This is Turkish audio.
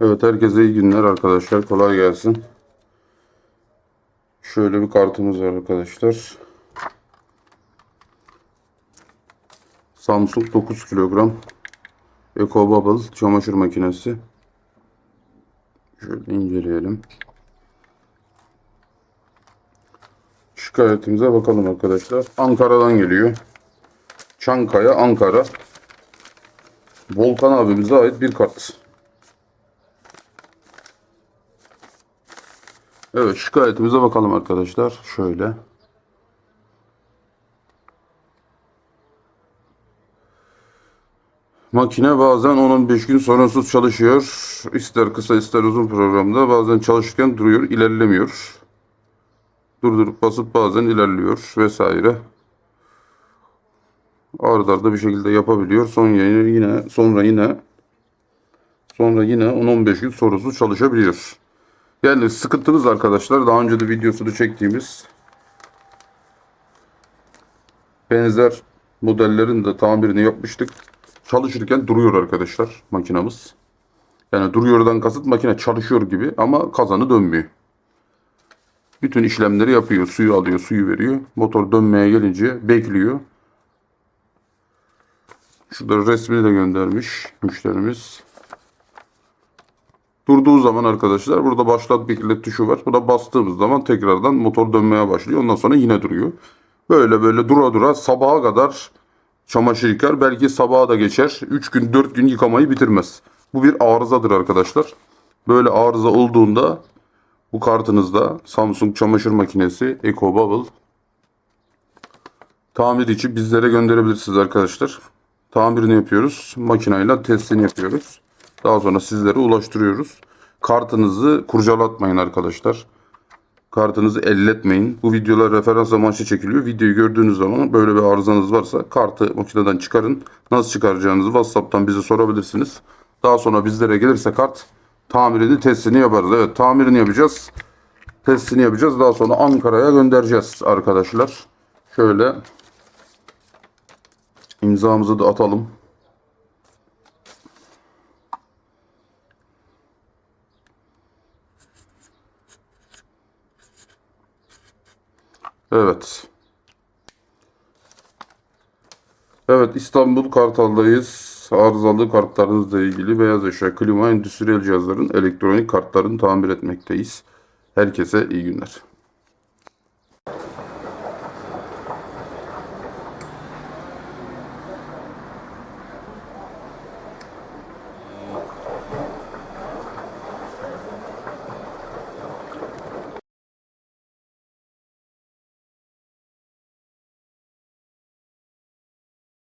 Evet herkese iyi günler arkadaşlar. Kolay gelsin. Şöyle bir kartımız var arkadaşlar. Samsung 9 kilogram Eco Bubble çamaşır makinesi. Şöyle inceleyelim. Şikayetimize bakalım arkadaşlar. Ankara'dan geliyor. Çankaya, Ankara. Volkan abimize ait bir kart. Evet şikayetimize bakalım arkadaşlar. Şöyle. Makine bazen 10-15 gün sorunsuz çalışıyor. İster kısa ister uzun programda bazen çalışırken duruyor, ilerlemiyor. Durdurup basıp bazen ilerliyor vesaire. Arda arda bir şekilde yapabiliyor. Son yayını yine sonra yine sonra yine 10-15 gün sorusuz çalışabiliyor. Yani sıkıntımız arkadaşlar daha önce de videosunu çektiğimiz benzer modellerin de tamirini yapmıştık. Çalışırken duruyor arkadaşlar makinamız. Yani duruyordan kasıt makine çalışıyor gibi ama kazanı dönmüyor. Bütün işlemleri yapıyor. Suyu alıyor, suyu veriyor. Motor dönmeye gelince bekliyor. Şurada resmini de göndermiş müşterimiz. Durduğu zaman arkadaşlar burada başlat bekle tuşu var. Buna bastığımız zaman tekrardan motor dönmeye başlıyor. Ondan sonra yine duruyor. Böyle böyle dura dura sabaha kadar çamaşır yıkar. Belki sabaha da geçer. 3 gün 4 gün yıkamayı bitirmez. Bu bir arızadır arkadaşlar. Böyle arıza olduğunda bu kartınızda Samsung çamaşır makinesi Eco Bubble tamir için bizlere gönderebilirsiniz arkadaşlar. Tamirini yapıyoruz. Makineyle testini yapıyoruz. Daha sonra sizlere ulaştırıyoruz. Kartınızı kurcalatmayın arkadaşlar. Kartınızı elletmeyin. Bu videolar referans amaçlı çekiliyor. Videoyu gördüğünüz zaman böyle bir arızanız varsa kartı makineden çıkarın. Nasıl çıkaracağınızı WhatsApp'tan bize sorabilirsiniz. Daha sonra bizlere gelirse kart tamirini testini yaparız. Evet tamirini yapacağız. Testini yapacağız. Daha sonra Ankara'ya göndereceğiz arkadaşlar. Şöyle imzamızı da atalım. Evet. Evet İstanbul Kartal'dayız. Arızalı kartlarınızla ilgili beyaz eşya, klima, endüstriyel cihazların elektronik kartlarını tamir etmekteyiz. Herkese iyi günler.